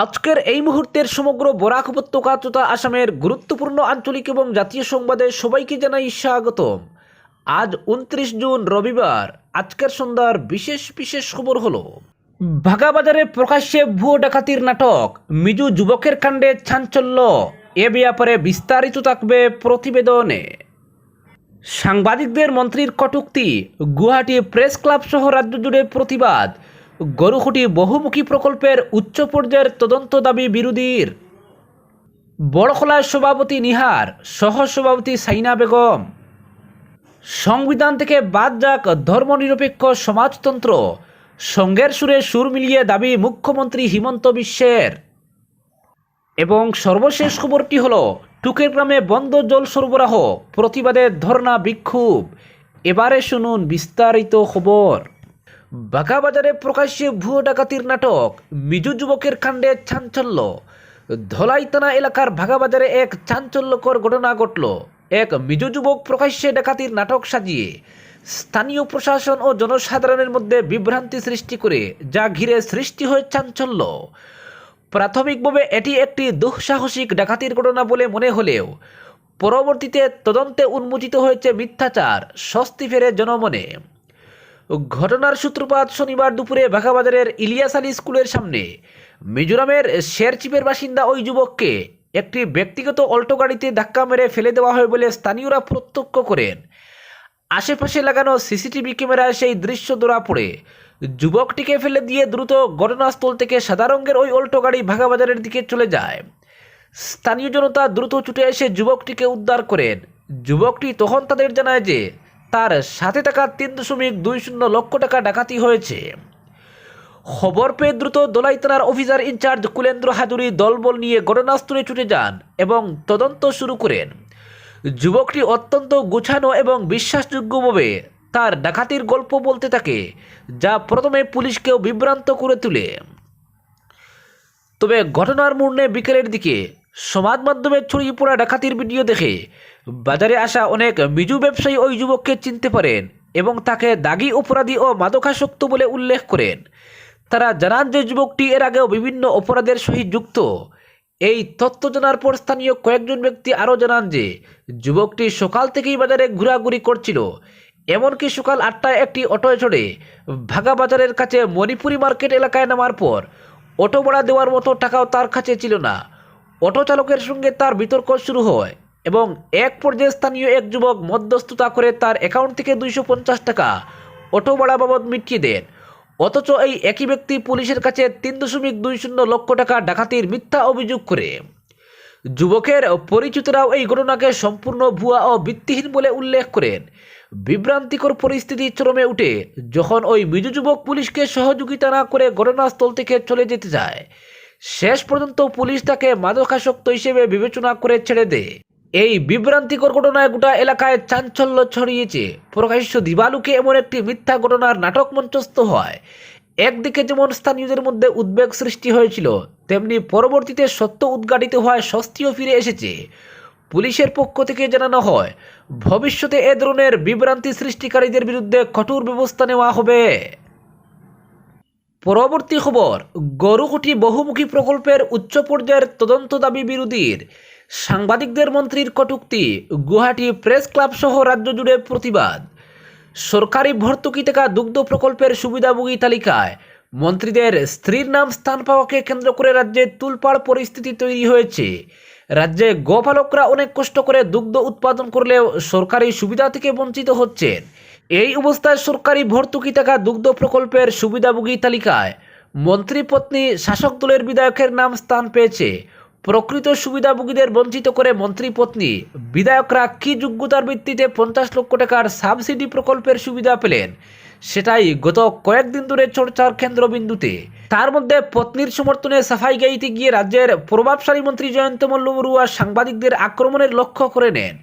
আজকের এই মুহূর্তের সমগ্র বরাক উপত্যকা তথা আসামের গুরুত্বপূর্ণ আঞ্চলিক এবং জাতীয় সংবাদে সবাইকে জানাই স্বাগতম। আজ উনত্রিশ জুন, রবিবার। আজকের সন্ধ্যার বিশেষ বিশেষ খবর হলো, ভাগাবাজারে প্রকাশ্যে ভুয়ো ডাকাতির নাটক, মিজু যুবকের কাণ্ডে চাঞ্চল্য। এ ব্যাপারে বিস্তারিত থাকবে প্রতিবেদনে। সাংবাদিকদের মন্ত্রীর কটুক্তি, গুয়াহাটি প্রেস ক্লাব সহ রাজ্য জুড়ে প্রতিবাদ। গরুখুটি বহুমুখী প্রকল্পের উচ্চ পর্যায়ের তদন্ত দাবি বিরোধীর। বড়খলার সভাপতি নিহার, সহ সভাপতি সাইনা বেগম। সংবিধান থেকে বাদ যাক ধর্মনিরপেক্ষ সমাজতন্ত্র, সঙ্গের সুরে সুর মিলিয়ে দাবি মুখ্যমন্ত্রী হিমন্ত বিশ্বের। এবং সর্বশেষ খবরটি হল, টুকের গ্রামে বন্ধ জল সরবরাহ, প্রতিবাদে ধর্ণা বিক্ষোভ। এবারে শুনুন বিস্তারিত খবর। বাঁকাবাজারে প্রকাশ্যে ভুয়ো ডাকাতির নাটক, মিজু যুবকের কাণ্ডে চাঞ্চল্য। ধলাই থানা এলাকার ভাগাবাজারে এক চাঞ্চল্যকর ঘটনা ঘটল। এক মিজু যুবক প্রকাশ্যে ডাকাতির নাটক সাজিয়ে স্থানীয় প্রশাসন ও জনসাধারণের মধ্যে বিভ্রান্তি সৃষ্টি করে, যা ঘিরে সৃষ্টি হয় চাঞ্চল্য। প্রাথমিকভাবে এটি একটি দুঃসাহসিক ডাকাতির ঘটনা বলে মনে হলেও, পরবর্তীতে তদন্তে উন্মোচিত হয়েছে মিথ্যাচার, স্বস্তি ফেরে জনমনে। ঘটনার সূত্রপাত শনিবার দুপুরে বাঘাবাজারের ইলিয়াস আলী স্কুলের সামনে। মিজোরামের শেরচিপের বাসিন্দা ওই যুবককে একটি ব্যক্তিগত অল্টো গাড়িতে ধাক্কা মেরে ফেলে দেওয়া হয় বলে স্থানীয়রা প্রত্যক্ষ করেন। আশেপাশে লাগানো সিসিটিভি ক্যামেরায় সেই দৃশ্য ধরা পড়ে। যুবকটিকে ফেলে দিয়ে দ্রুত ঘটনাস্থল থেকে সাদা রঙের ওই অল্টো গাড়ি ভাগাবাজারের দিকে চলে যায়। স্থানীয় জনতা দ্রুত ছুটে এসে যুবকটিকে উদ্ধার করেন। যুবকটি তখন তাদের জানায় যে তার সাথে টাকা তিন দশমিক দুই শূন্য লক্ষ টাকা ডাকাতি হয়েছে। খবর পেয়ে দ্রুত দোলাই থানার অফিসার ইনচার্জ কুলেন্দ্র হাজুরি দলবল নিয়ে ঘটনাস্থলে ছুটে যান এবং তদন্ত শুরু করেন। যুবকটি অত্যন্ত গুছানো এবং বিশ্বাসযোগ্যভাবে তার ডাকাতির গল্প বলতে থাকে, যা প্রথমে পুলিশকেও বিভ্রান্ত করে তোলে। তবে ঘটনার মুহূর্তে বিকেলের দিকে সমাজ মাধ্যমে ছড়িয়ে পড়া ডাকাতির ভিডিও দেখে বাজারে আসা অনেক মিজু ব্যবসায়ী ওই যুবককে চিনতে পারেন এবং তাকে দাগি অপরাধী ও মাদকাসক্ত বলে উল্লেখ করেন। তারা জানান যে যুবকটি এর আগেও বিভিন্ন অপরাধের সহিত যুক্ত। এই তথ্য জানার পর স্থানীয় কয়েকজন ব্যক্তি আরও জানান যে, যুবকটি সকাল থেকেই বাজারে ঘোরাঘুরি করছিল। এমনকি সকাল আটটায় একটি অটোয় চড়ে ভাগা বাজারের কাছে মণিপুরি মার্কেট এলাকায় নামার পর অটো ভাড়া দেওয়ার মতো টাকাও তার কাছে ছিল না। অটো চালকের সঙ্গে তার বিতর্ক শুরু হয়। এবং এক পর্যায়ে স্থানীয় এক যুবক মধ্যস্থতা করে তার অ্যাকাউন্ট থেকে দুইশো পঞ্চাশ টাকা অটো ভাড়া বাবদ মিটিয়ে দেন। অথচ এই একই ব্যক্তি পুলিশের কাছে তিন দশমিক দুই শূন্য লক্ষ টাকা ডাকাতির মিথ্যা অভিযোগ করে। যুবকের পরিচিতরাও এই ঘটনাকে সম্পূর্ণ ভুয়া ও ভিত্তিহীন বলে উল্লেখ করেন। বিভ্রান্তিকর পরিস্থিতি চরমে উঠে যখন ওই মিজু যুবক পুলিশকে সহযোগিতা না করে ঘটনাস্থল থেকে চলে যেতে যায় শেষ পর্যন্ত পুলিশ তাকে মাদকাসক্ত হিসেবে বিবেচনা করে ছেড়ে দেয়। এই বিভ্রান্তিকর ঘটনায় গোটা এলাকায় চাঞ্চল্য ছড়িয়েছে। প্রকাশ্য দিবালুকে এমন একটি মিথ্যা ঘটনার নাটক মঞ্চস্থ হয়। একদিকে যেমন স্থানীয়দের মধ্যে উদ্বেগ সৃষ্টি হয়েছিল, তেমনি পরবর্তীতে সত্য উদ্ঘাটিত হওয়ায় স্বস্তিও ফিরে এসেছে। পুলিশের পক্ষ থেকে জানানো হয়, ভবিষ্যতে এ ধরনের বিভ্রান্তি সৃষ্টিকারীদের বিরুদ্ধে কঠোর ব্যবস্থা নেওয়া হবে। পরবর্তী খবর, গরুকুটি বহুমুখী প্রকল্পের উচ্চ পর্যায়ের তদন্ত দাবি বিরোধীর। সাংবাদিকদের মন্ত্রীর কটুক্তি, গুয়াহাটি প্রেস ক্লাব সহ রাজ্য জুড়ে প্রতিবাদ। সরকারি ভর্তুকি থাকা দুগ্ধ প্রকল্পের সুবিধাভোগী তালিকায় মন্ত্রীদের স্ত্রীর নাম স্থান পাওয়াকে কেন্দ্র করে রাজ্যে তুলপাড় পরিস্থিতি তৈরি হয়েছে। রাজ্যে গোপালকরা অনেক কষ্ট করে দুগ্ধ উৎপাদন করলেও সরকারি সুবিধা থেকে বঞ্চিত হচ্ছেন। এই অবস্থায় সরকারি ভর্তুকি থাকা দুগ্ধ প্রকল্পের সুবিধাভোগী তালিকায় মন্ত্রী পত্নী শাসক দলের বিধায়কের নাম স্থান পেয়েছে। প্রকৃত সুবিধাভোগীদের বঞ্চিত করে মন্ত্রী পত্নী। বিধায়করা কি যোগ্যতার ভিত্তিতে পঞ্চাশ লক্ষ টাকার সাবসিডি প্রকল্পের সুবিধা পেলেন, সেটাই গত কয়েকদিন ধরে চর্চার কেন্দ্রবিন্দুতে। তার মধ্যে পত্নীর সমর্থনে সাফাই গাইতে গিয়ে রাজ্যের প্রভাবশালী মন্ত্রী জয়ন্ত মল্ল বড়ুয়া সাংবাদিকদের আক্রমণের লক্ষ্য করে নেন।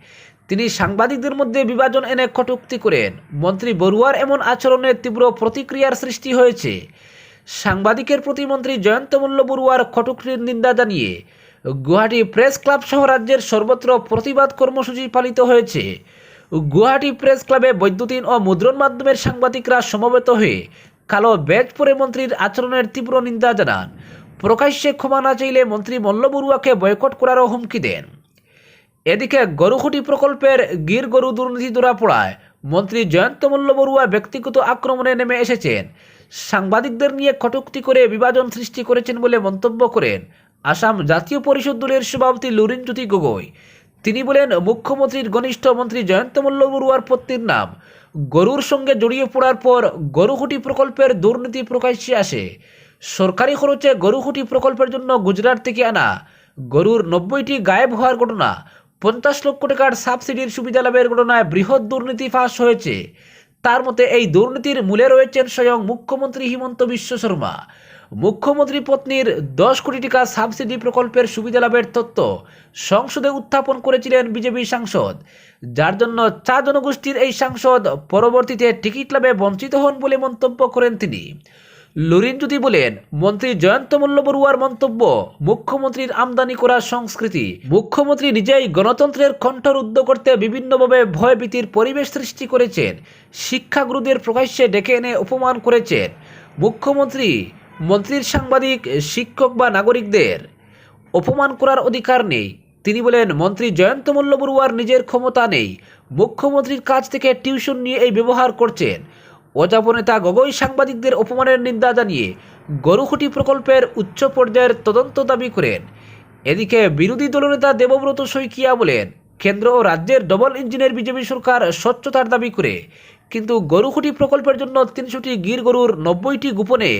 তিনি সাংবাদিকদের মধ্যে বিভাজন এনে কটুক্তি করেন। মন্ত্রী বড়ুয়ার এমন আচরণের তীব্র প্রতিক্রিয়ার সৃষ্টি হয়েছে। সাংবাদিকের প্রতিমন্ত্রী জয়ন্ত মল্ল বড়ুয়ার কটূক্তির নিন্দা জানিয়ে গুয়াহাটি প্রেস ক্লাব সহ রাজ্যের সর্বত্র প্রতিবাদ কর্মসূচি পালিত হয়েছে। গুয়াহাটি প্রেস ক্লাবে বৈদ্যুতিন ও মুদ্রণ মাধ্যমের সাংবাদিকরা সমবেত হয়ে কালো ব্যাজ পরে মন্ত্রীর আচরণের তীব্র নিন্দা জানান। প্রকাশ্যে ক্ষমা না চাইলে মন্ত্রী মল্ল বড়ুয়াকে বয়কট করারও হুমকি দেন। এদিকে গরুখুটি প্রকল্পের গির গরু দুর্নীতি ধরা পড়ায় মন্ত্রী জয়ন্ত মল্ল বড়ুয়া ব্যক্তিগত আক্রমণে নেমে এসেছেন। সাংবাদিকদের নিয়ে কটুক্তি করে বিভাজন সৃষ্টি করেছেন বলে মন্তব্য করেন আসাম জাতীয় পরিষদ দলের সভাপতি লুরিনজ্যোতি গগৈ। তিনি বলেন, মুখ্যমন্ত্রীর ঘনিষ্ঠ মন্ত্রী জয়ন্ত মল্ল বড়ুয়ার পত্নীর নাম। গরুর সঙ্গে জড়িয়ে পড়ার পর গরুহুটি প্রকল্পের দুর্নীতি প্রকাশ্যে আসে। সরকারি খরচে গরুহুটি প্রকল্পের জন্য গুজরাট থেকে আনা গরুর নব্বইটি গায়েব হওয়ার ঘটনা, পঞ্চাশ লক্ষ টাকার সাবসিডির সুবিধা লাভের ঘটনায় বৃহৎ দুর্নীতি ফাঁস হয়েছে। তার মতে, এই দুর্নীতির মূলে রয়েছেন স্বয়ং মুখ্যমন্ত্রী হিমন্ত বিশ্ব শর্মা। মুখ্যমন্ত্রী পত্নীর দশ কোটি টাকা সাবসিডি প্রকল্পের সুবিধা লাভের তথ্য সংসদে উত্থাপন করেছিলেন বিজেপি সাংসদ। যার জন্য চা জনগোষ্ঠীর এই সাংসদ পরবর্তীতে টিকিট লাভে বঞ্চিত হন বলে মন্তব্য করেন তিনি। লুরিন যদি বলেন, মন্ত্রী জয়ন্ত মল্ল বড়ুয়ার মন্তব্য, মুখ্যমন্ত্রীর আমদানি করা সংস্কৃতি, মুখ্যমন্ত্রী নিজেই গণতন্ত্রের কণ্ঠরুদ্ধ করতে বিভিন্নভাবে ভয়ভীতির পরিবেশ সৃষ্টি করেছেন, শিক্ষাগুরুদের প্রকাশ্যে ডেকে এনে অপমান করেছেন। মুখ্যমন্ত্রী মন্ত্রীর সাংবাদিক, শিক্ষক বা নাগরিকদের অপমান করার অধিকার নেই। তিনি বলেন, মন্ত্রী জয়ন্ত মল্ল বড়ুয়ার নিজের ক্ষমতা নেই। মুখ্যমন্ত্রীর কাছ থেকে টিউশন নিয়ে এই ব্যবহার করছেন। অজাপ নেতা গগৈ সাংবাদিকদের অপমানের নিন্দা জানিয়ে গরুখুটি প্রকল্পের উচ্চ পর্যায়ের তদন্ত দাবি করেন। এদিকে বিরোধী দলনেতা দেবব্রত শইকিয়া বলেন, কেন্দ্র ও রাজ্যের ডবল ইঞ্জিনের বিজেপি সরকার স্বচ্ছতার দাবি করে কিন্তু গরুখুটি প্রকল্পের জন্য তিনশোটি গির গরুর নব্বইটি গোপনে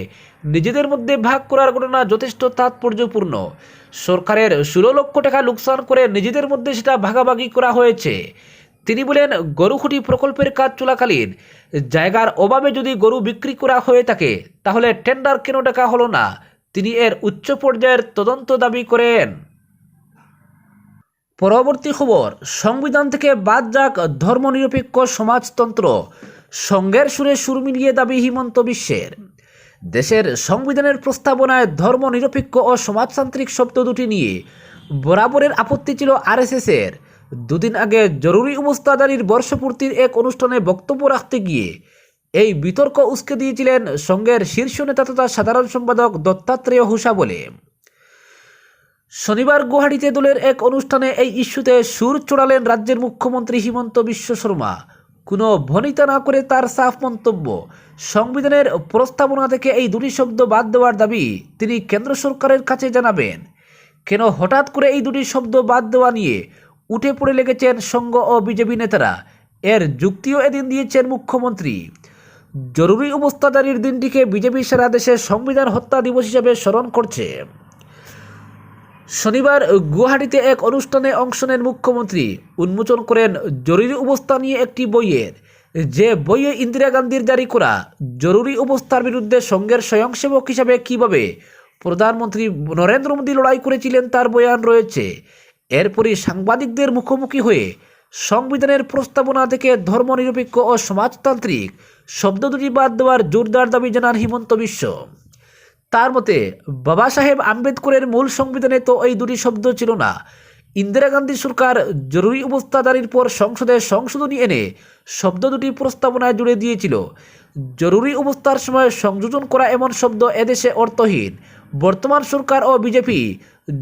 নিজেদের মধ্যে ভাগ করার ঘটনা যথেষ্ট তাৎপর্যপূর্ণ। সরকারের ষোলো লক্ষ টাকা লোকসান করে নিজেদের মধ্যে সেটা ভাগাভাগি করা হয়েছে। তিনি বলেন, গরুখুটি প্রকল্পের কাজ চলাকালীন জায়গার অভাবে যদি গরু বিক্রি করা হয়ে থাকে, তাহলে টেন্ডার কেন ডাকা হলো না? তিনি এর উচ্চ পর্যায়ের তদন্ত দাবি করেন। পরবর্তী খবর, সংবিধান থেকে বাদ যাক ধর্মনিরপেক্ষ সমাজতন্ত্র। সঙ্গের সুরে সুর মিলিয়ে দাবি হিমন্ত বিশ্বের। দেশের সংবিধানের প্রস্তাবনায় ধর্মনিরপেক্ষ ও সমাজতান্ত্রিক শব্দ দুটি নিয়ে বরাবরের আপত্তি ছিল আরএসএসের। দুদিন আগে জরুরি জারির বর্ষপূর্তির এক অনুষ্ঠানে বক্তব্য রাখতে গিয়ে এই বিতর্ক উস্কে দিয়েছিলেন সংঘের শীর্ষ নেতা তথা সাধারণ সম্পাদক দত্তাত্রেয় হুসা বলে। শনিবার গুয়াহাটিতে দলের এক অনুষ্ঠানে এই ইস্যুতে সুর চড়ালেন রাজ্যের মুখ্যমন্ত্রী হিমন্ত বিশ্ব শর্মা। কোনো ভনিতা না করে তার সাফ মন্তব্য। সংবিধানের প্রস্তাবনা থেকে এই দুটি শব্দ বাদ দেওয়ার দাবি তিনি কেন্দ্র সরকারের কাছে জানাবেন। কেন হঠাৎ করে এই দুটি শব্দ বাদ দেওয়া নিয়ে উঠে পড়ে লেগেছেন সংঘ ও বিজেপি নেতারা। এর যুক্তিও এদিন দিয়েছেন মুখ্যমন্ত্রী। জরুরি অবস্থা জারির দিনটিকে বিজেপি সারা দেশে সংবিধান হত্যা দিবস হিসেবে স্মরণ করছে। শনিবার গুয়াহাটিতে এক অনুষ্ঠানে অংশ নেন মুখ্যমন্ত্রী। উন্মোচন করেন জরুরি অবস্থা নিয়ে একটি বইয়ের। যে বইয়ে ইন্দিরা গান্ধীর জারি করা জরুরি অবস্থার বিরুদ্ধে সংঘের স্বয়ংসেবক হিসাবে কীভাবে প্রধানমন্ত্রী নরেন্দ্র মোদী লড়াই করেছিলেন তার বয়ান রয়েছে। এরপরই সাংবাদিকদের মুখোমুখি হয়ে সংবিধানের প্রস্তাবনা থেকে ধর্মনিরপেক্ষ ও সমাজতান্ত্রিক শব্দ দুটি বাদ দেওয়ার জোরদার দাবি জানান হিমন্ত বিশ্ব। তার মতে, বাবা সাহেব আম্বেদকরের মূল সংবিধানে তো এই দুটি শব্দ ছিল না। ইন্দিরা গান্ধী সরকার জরুরি অবস্থা জারির পর সংসদে সংশোধনী এনে শব্দ দুটি প্রস্তাবনায় জুড়ে দিয়েছিল। জরুরি অবস্থার সময় সংযোজন করা এমন শব্দ এদেশে অর্থহীন। বর্তমান সরকার ও বিজেপি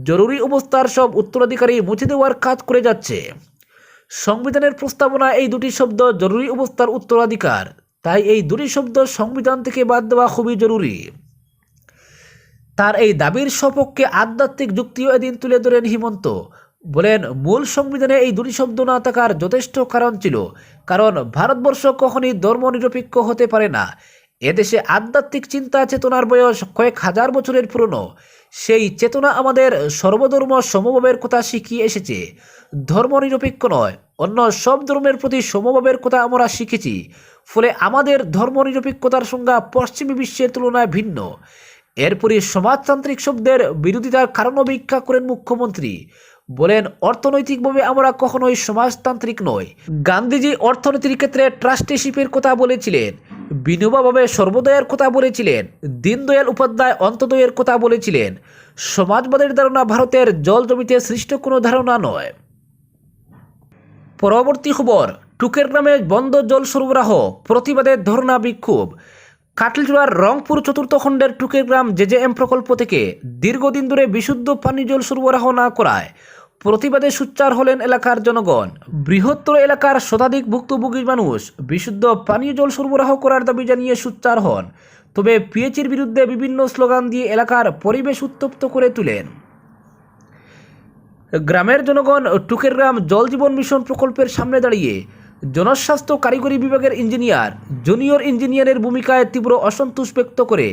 জরুরি অবস্থার সব উত্তরাধিকারী মুছে দেওয়ার কাজ করে যাচ্ছে। সংবিধানের প্রস্তাবনা এই দুটি শব্দ জরুরি অবস্থার উত্তরাধিকার। তাই এই দুটি শব্দ সংবিধান থেকে বাদ দেওয়া খুবই জরুরি। তার এই দাবির সপক্ষে আধ্যাত্মিক যুক্তিও এদিন তুলে ধরেন হিমন্ত। বলেন, মূল সংবিধানে এই দুটি শব্দ না থাকার যথেষ্ট কারণ ছিল, কারণ ভারতবর্ষ কখনই ধর্মনিরপেক্ষ হতে পারে না। এদেশে আধ্যাত্মিক চিন্তা চেতনার বয়স কয়েক হাজার বছরের পুরনো। সেই চেতনা আমাদের সর্বধর্ম সমভাবের কথা শিখিয়ে এসেছে। ধর্মনিরপেক্ষ নয়, অন্য সব ধর্মের প্রতি সমভাবের কথা আমরা শিখেছি। ফলে আমাদের ধর্মনিরপেক্ষতার সংজ্ঞা পশ্চিমী বিশ্বের তুলনায় ভিন্ন। এরপরই সমাজতান্ত্রিক শব্দের বিরোধিতার কারণও ব্যাখ্যা করেন মুখ্যমন্ত্রী। বলেন, অর্থনৈতিকভাবে আমরা কখনোই সমাজতান্ত্রিক নই। গান্ধীজি অর্থনীতির ক্ষেত্রে ট্রাস্টিশিপের কথা বলেছিলেন বিনোবাভাবে সর্বদয়ের কথা বলেছিলেন, দীনদয়াল উপাধ্যায় অন্তদয়ের কথা বলেছিলেন। সমাজবাদের ধারণা ভারতের জল জমিতে সৃষ্ট কোনো ধারণা নয়। পরবর্তী খবর, টুকের গ্রামে বন্ধ জল সরবরাহ প্রতিবাদে ধর্ণা বিক্ষোভ। কাটলজোড়ার রংপুর চতুর্থ খণ্ডের টুকের গ্রাম জেজেএম প্রকল্প থেকে দীর্ঘদিন ধরে বিশুদ্ধ পানীয় জল সরবরাহ না করায় প্রতিবাদে সুচ্চার হলেন এলাকার জনগণ। বৃহত্তর এলাকার শতাধিক ভুক্তভোগী মানুষ বিশুদ্ধ পানীয় জল সরবরাহ করার দাবি জানিয়ে সুচ্চার হন। তবে পিএচির বিরুদ্ধে বিভিন্ন স্লোগান দিয়ে এলাকার পরিবেশ উত্তপ্ত করে তোলেন। গ্রামের জনগণ টুকের গ্রাম জল জীবন মিশন প্রকল্পের সামনে দাঁড়িয়ে জনস্বাস্থ্য কারিগরি বিভাগের ইঞ্জিনিয়ার, জুনিয়র ইঞ্জিনিয়ারের ভূমিকায় তীব্র অসন্তোষ ব্যক্ত করে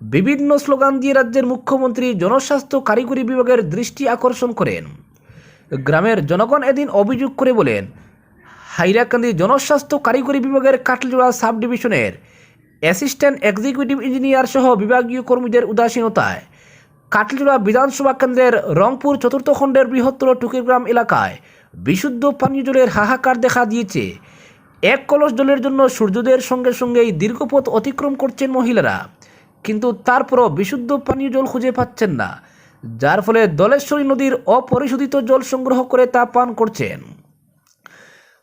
বিভিন্ন স্লোগান দিয়ে রাজ্যের মুখ্যমন্ত্রী জনস্বাস্থ্য কারিগরি বিভাগের দৃষ্টি আকর্ষণ করেন। গ্রামের জনগণ এদিন অভিযোগ করে বলেন, হাইরাকান্দি জনস্বাস্থ্য কারিগরি বিভাগের কাটলজোড়া সাব ডিভিশনের অ্যাসিস্ট্যান্ট এক্সিকিউটিভ ইঞ্জিনিয়ার সহ বিভাগীয় কর্মীদের উদাসীনতায় কাটলজোড়া বিধানসভা কেন্দ্রের রংপুর চতুর্থ খণ্ডের বৃহত্তর টুকিগ্রাম এলাকায় বিশুদ্ধ পানীয় জলের হাহাকার দেখা দিয়েছে। এক কলস জলের জন্য সূর্যোদয়ের সঙ্গে সঙ্গেই দীর্ঘপথ অতিক্রম করছেন মহিলারা। কিন্তু তারপরও বিশুদ্ধ পানীয় জল খুঁজে পাচ্ছেন না, যার ফলে দলেশ্বরী নদীর অপরিশোধিত জল সংগ্রহ করে তা পান করছেন।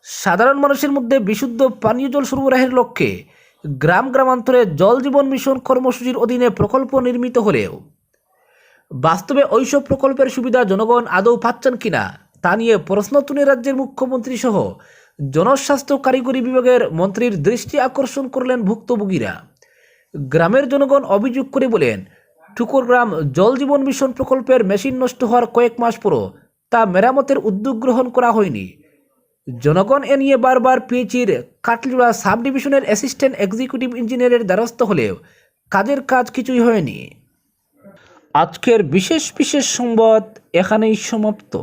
সাধারণ মানুষের মধ্যে বিশুদ্ধ পানীয় জল সরবরাহের লক্ষ্যে গ্রাম গ্রামান্তরে জল জীবন মিশন কর্মসূচির অধীনে প্রকল্প নির্মিত হলেও। বাস্তবে ওইসব প্রকল্পের সুবিধা জনগণ আদৌ পাচ্ছেন কিনা তা নিয়ে প্রশ্ন তুলে রাজ্যের মুখ্যমন্ত্রী সহ জনস্বাস্থ্য কারিগরি বিভাগের মন্ত্রীর দৃষ্টি আকর্ষণ করলেন ভুক্তভোগীরা। গ্রামের জনগণ অভিযোগ করে বলেন টুকুর গ্রাম জল জীবন মিশন প্রকল্পের মেশিন নষ্ট হওয়ার কয়েক মাস পরও তা মেরামতের উদ্যোগ গ্রহণ করা হয়নি। জনগণ এ নিয়ে বারবার পিএইচির কাটলিড়া সাব ডিভিশনের অ্যাসিস্ট্যান্ট এক্সিকিউটিভ ইঞ্জিনিয়ারের দ্বারস্থ হলেও কাজের কাজ কিছুই হয়নি। আজকের বিশেষ বিশেষ সংবাদ এখানেই সমাপ্ত।